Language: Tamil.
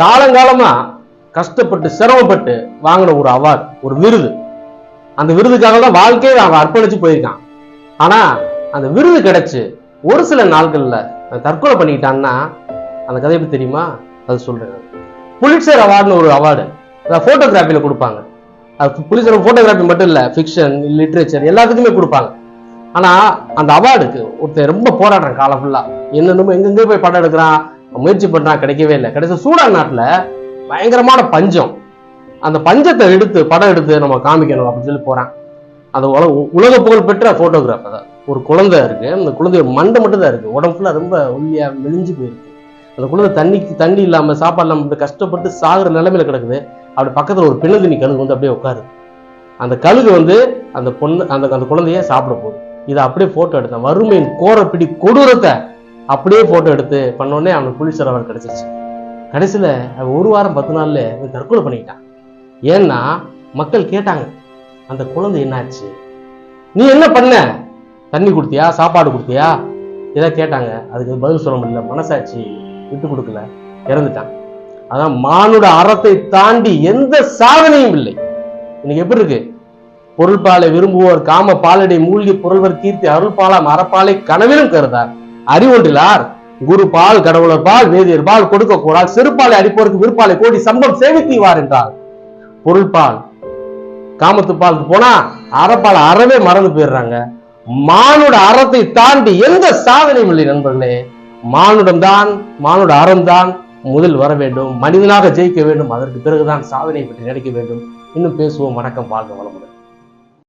காலங்காலமா கஷ்டப்பட்டு சிரமப்பட்டு வாங்கின ஒரு அவார்டு ஒரு விருது. அந்த விருதுக்காக தான் வாழ்க்கையை அவன் அர்ப்பணிச்சு போயிருக்கான். ஆனா அந்த விருது கிடைச்சு ஒரு சில நாட்கள்ல அவன் தற்கொலை பண்ணிக்கிட்டான்னா அந்த கதை எப்படி தெரியுமா? அது சொல்றேன் புலிட்சர் அவார்டுன்னு ஒரு அவார்டு. போட்டோகிராஃபில கொடுப்பாங்க. அது புலிட்சர் போட்டோகிராஃபி மட்டும் இல்லை ஃபிக்ஷன் லிட்ரேச்சர் எல்லாத்துக்குமே கொடுப்பாங்க. ஆனா அந்த அவார்டுக்கு ஒருத்தன் ரொம்ப போராடுறான் காலம் ஃபுல்லா என்னென்னமோ எங்கெங்கே போய் படம் எடுக்கிறான். முயற்சி பண்ணுறான் கிடைக்கவே இல்லை. கிடைச்ச சூடான் நாட்டில் பயங்கரமான பஞ்சம். அந்த பஞ்சத்தை எடுத்து படம் எடுத்து நம்ம காமிக்கணும் அப்படின்னு சொல்லி போகிறான் அந்த உலக உலக புகழ் பெற்ற ஃபோட்டோகிராஃபர் தான் ஒரு குழந்தை இருக்குது அந்த குழந்தை மண்டை மட்டும் தான் இருக்குது உடம்பு ஃபுல்லாக ரொம்ப ஒல்லியாக மெலிஞ்சு போயிருக்கு. அந்த குழந்தை தண்ணிக்கு தண்ணி இல்லாமல் சாப்பாடு இல்லாமல் கஷ்டப்பட்டு சாகுற நிலைமையில கிடக்குது. அப்படி பக்கத்தில் ஒரு பிணந்தினி கழுகு வந்து அப்படியே உட்காருது. அந்த கழுகு வந்து அந்த பொண்ணு அந்த அந்த குழந்தைய சாப்பிட போகுது. இதை அப்படியே ஃபோட்டோ எடுத்தேன். வறுமையின் கோரப்பிடி கொடூரத்தை அப்படியே போட்டோ எடுத்து பண்ணோடனே அவனுக்கு புலி அவர் கிடைச்சிச்சு கடைசியில அவன் ஒரு வாரம் பத்து நாளில் தற்கொலை பண்ணிக்கிட்டான் ஏன்னா மக்கள் கேட்டாங்க அந்த குழந்தை என்னாச்சு? நீ என்ன பண்ண? தண்ணி கொடுத்தியா? சாப்பாடு கொடுத்தியா? இதை கேட்டாங்க. அதுக்கு பதில் சொல்ல முடியல. மனசாட்சி விட்டு கொடுக்கல. இறந்துட்டான். அதான் மானுட அறத்தை தாண்டி எந்த சாதனையும் இல்லை. இன்னைக்கு எப்படி இருக்கு? பொருள்பாலை விரும்புவோர் காம பாலடை மூழ்கி புரள்வர் கீர்த்தி அருள்பாலாம் அறப்பாலை கனவிலும் கருதார். அறிவொன்றிலார் குரு பால் கடவுளர் பால் வேதியர் பால் கொடுக்க கூடால் சிறுபாலை அடிப்போருக்கு விற்பாலை கோடி சம்பம் சேமித்தீவார் என்றார். பொருள்பால் காமத்து பாலுக்கு போனா அறப்பால் அறவே மறந்து போயிடுறாங்க. மானுட அறத்தை தாண்டி எந்த சாதனையும் இல்லை நண்பர்களே. மானுடம் தான் மானுட அறம் தான் முதல் வர வேண்டும். மனிதனாக ஜெயிக்க வேண்டும். அதற்கு பிறகுதான் சாதனை பற்றி நினைக்க வேண்டும். இன்னும் பேசுவோம். வணக்கம். வாழ்க வளமுடன்.